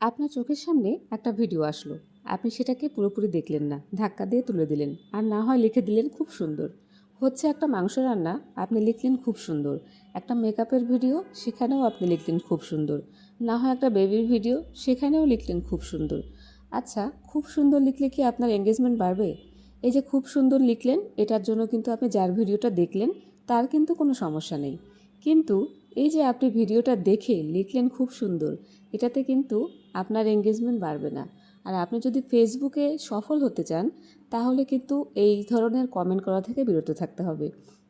আপনার চোখের সামনে একটা ভিডিও আসলো। আপনি সেটাকে পুরোপুরি দেখলেন না। ধাক্কা দিয়ে তুলে দিলেন। আর না হয় লিখে দিলেন খুব সুন্দর। হচ্ছে একটা মাংস রান্না, আপনি লিখলেন খুব সুন্দর। একটা মেকআপের ভিডিও সেখানেও আপনি লিখলেন খুব সুন্দর। না হয় একটা বেবির ভিডিও সেখানেও লিখলেন খুব সুন্দর। আচ্ছা খুব সুন্দর লিখলে কি আপনার এঙ্গেজমেন্ট বাড়বে? এই যে খুব সুন্দর লিখলেন, এটার জন্য কিন্তু আপনি যার ভিডিওটা দেখলেন, তার কিন্তু কোনো সমস্যা নেই। কিন্তু এই যে আপনি ভিডিওটা দেখে লিখলেন খুব সুন্দর, এটাতে কিন্তু আপনার এঙ্গেজমেন্ট বাড়বে না। আর আপনি যদি ফেসবুকে সফল হতে চান, তাহলে কিন্তু এই ধরনের কমেন্ট করা থেকে বিরত থাকতে হবে।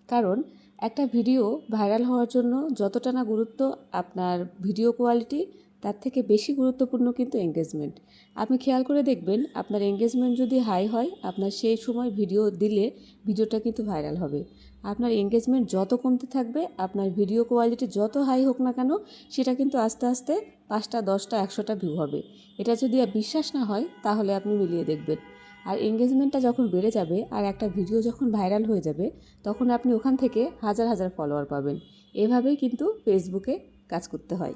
কারণ একটা ভিডিও ভাইরাল হওয়ার জন্য যতটা না গুরুত্ব আপনার ভিডিও কোয়ালিটি তার থেকে বেশি গুরুত্বপূর্ণ কিন্তু এঙ্গেজমেন্ট আপনি খেয়াল করে দেখবেন, আপনার এঙ্গেজমেন্ট যদি হাই হয়, আপনার সেই সময় ভিডিও দিলে ভিডিওটা কিন্তু ভাইরাল হবে। আপনার এঙ্গেজমেন্ট যত কমতে থাকবে, আপনার ভিডিও কোয়ালিটি যত হাই হোক না কেন, সেটা কিন্তু আস্তে আস্তে পাঁচটা, দশটা, একশোটা ভিউ হবে। এটা যদি বিশ্বাস না হয়, তাহলে আপনি মিলিয়ে দেখবেন। আর এঙ্গেজমেন্টটা যখন বেড়ে যাবে, আর একটা ভিডিও যখন ভাইরাল হয়ে যাবে, তখন আপনি ওখান থেকে হাজার হাজার ফলোয়ার পাবেন। এভাবেই কিন্তু ফেসবুকে কাজ করতে হয়।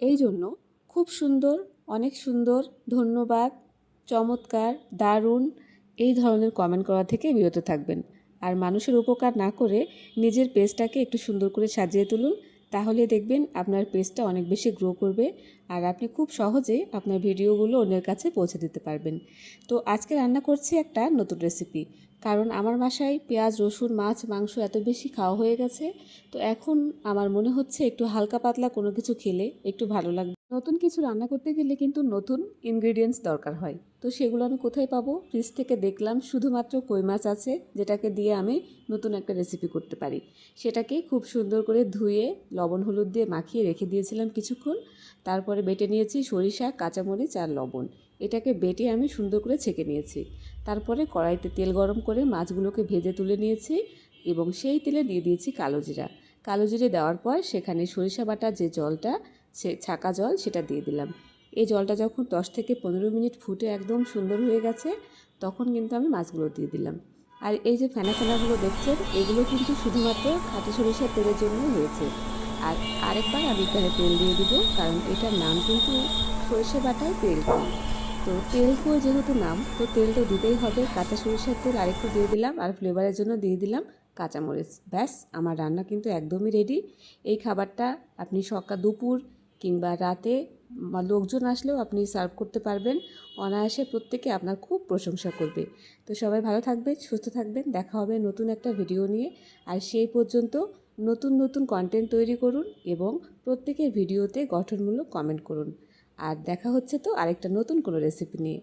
এই জন্য খুব সুন্দর, অনেক সুন্দর, ধন্যবাদ, চমৎকার, দারুণ এই ধরনের কমেন্ট করা থেকে বিরত থাকবেন। আর মানুষের উপকার না করে নিজের পেজটাকে একটু সুন্দর করে সাজিয়ে তুলুন, তাহলে দেখবেন আপনার পেজটা অনেক বেশি গ্রো করবে আর আপনি খুব সহজে আপনার ভিডিওগুলো অন্যের কাছে পৌঁছে দিতে পারবেন। তো আজকে রান্না করছি একটা নতুন রেসিপি কারণ আমার বাসায় পেঁয়াজ, রসুন, মাছ, মাংস এত বেশি খাওয়া হয়ে গেছে, তো এখন আমার মনে হচ্ছে একটু হালকা পাতলা কোনো কিছু খেলে একটু ভালো লাগবে। নতুন কিছু রান্না করতে গেলে কিন্তু নতুন ইনগ্রিডিয়েন্টস দরকার হয়। তো সেগুলো আমি কোথায় পাবো? ফ্রিজ থেকে দেখলাম শুধুমাত্র কই মাছ আছে, যেটাকে দিয়ে আমি নতুন একটা রেসিপি করতে পারি। সেটাকে খুব সুন্দর করে ধুয়ে লবণ, হলুদ দিয়ে মাখিয়ে রেখে দিয়েছিলাম কিছুক্ষণ। তারপরে বেটে নিয়েছি সরিষা, কাঁচামরিচ আর লবণ। এটাকে বেটে আমি সুন্দর করে ছেঁকে নিয়েছি। তারপরে কড়াইতে তেল গরম করে মাছগুলোকে ভেজে তুলে নিয়েছি এবং সেই তেলে দিয়ে দিয়েছি কালো জিরা। কালো জিরে দেওয়ার পর সেখানে সরিষা বাটার যে জলটা, সে ছাকা জল সেটা দিয়ে দিলাম। এই জলটা যখন দশ থেকে পনেরো মিনিট ফুটে একদম সুন্দর হয়ে গেছে, তখন কিন্তু আমি মাছগুলো দিয়ে দিলাম। আর এই যে ফেনা ফেনাগুলো দেখছেন, এগুলো কিন্তু শুধুমাত্র খাঁটি সরিষার তেলের জন্য হয়েছে। আর আরেকবার আমি এখানে তেল দিয়ে দিব, কারণ এটার নাম কিন্তু সরিষা বাটায় তেল। তো তেল কুয়ো যেহেতু নাম, তো তেল তো দিতেই হবে। কাঁচা সরিষার তেল আরেকটু দিয়ে দিলাম আর ফ্লেভারের জন্য দিয়ে দিলাম কাঁচামরিচ। ব্যাস, আমার রান্না কিন্তু একদমই রেডি এই খাবারটা আপনি সকাল, দুপুর কিংবা রাতে লোকজন আসলেও আপনি সার্ভ করতে পারবেন। অনায়াসে প্রত্যেকে আপনার খুব প্রশংসা করবে। তো সবাই ভালো থাকবেন, সুস্থ থাকবেন। দেখা হবে নতুন একটা ভিডিও নিয়ে। আর সেই পর্যন্ত নতুন নতুন কন্টেন্ট তৈরি করুন এবং প্রত্যেকের ভিডিওতে গঠনমূলক কমেন্ট করুন। আর দেখা হচ্ছে তো আরেকটা নতুন কোনো রেসিপি নিয়ে।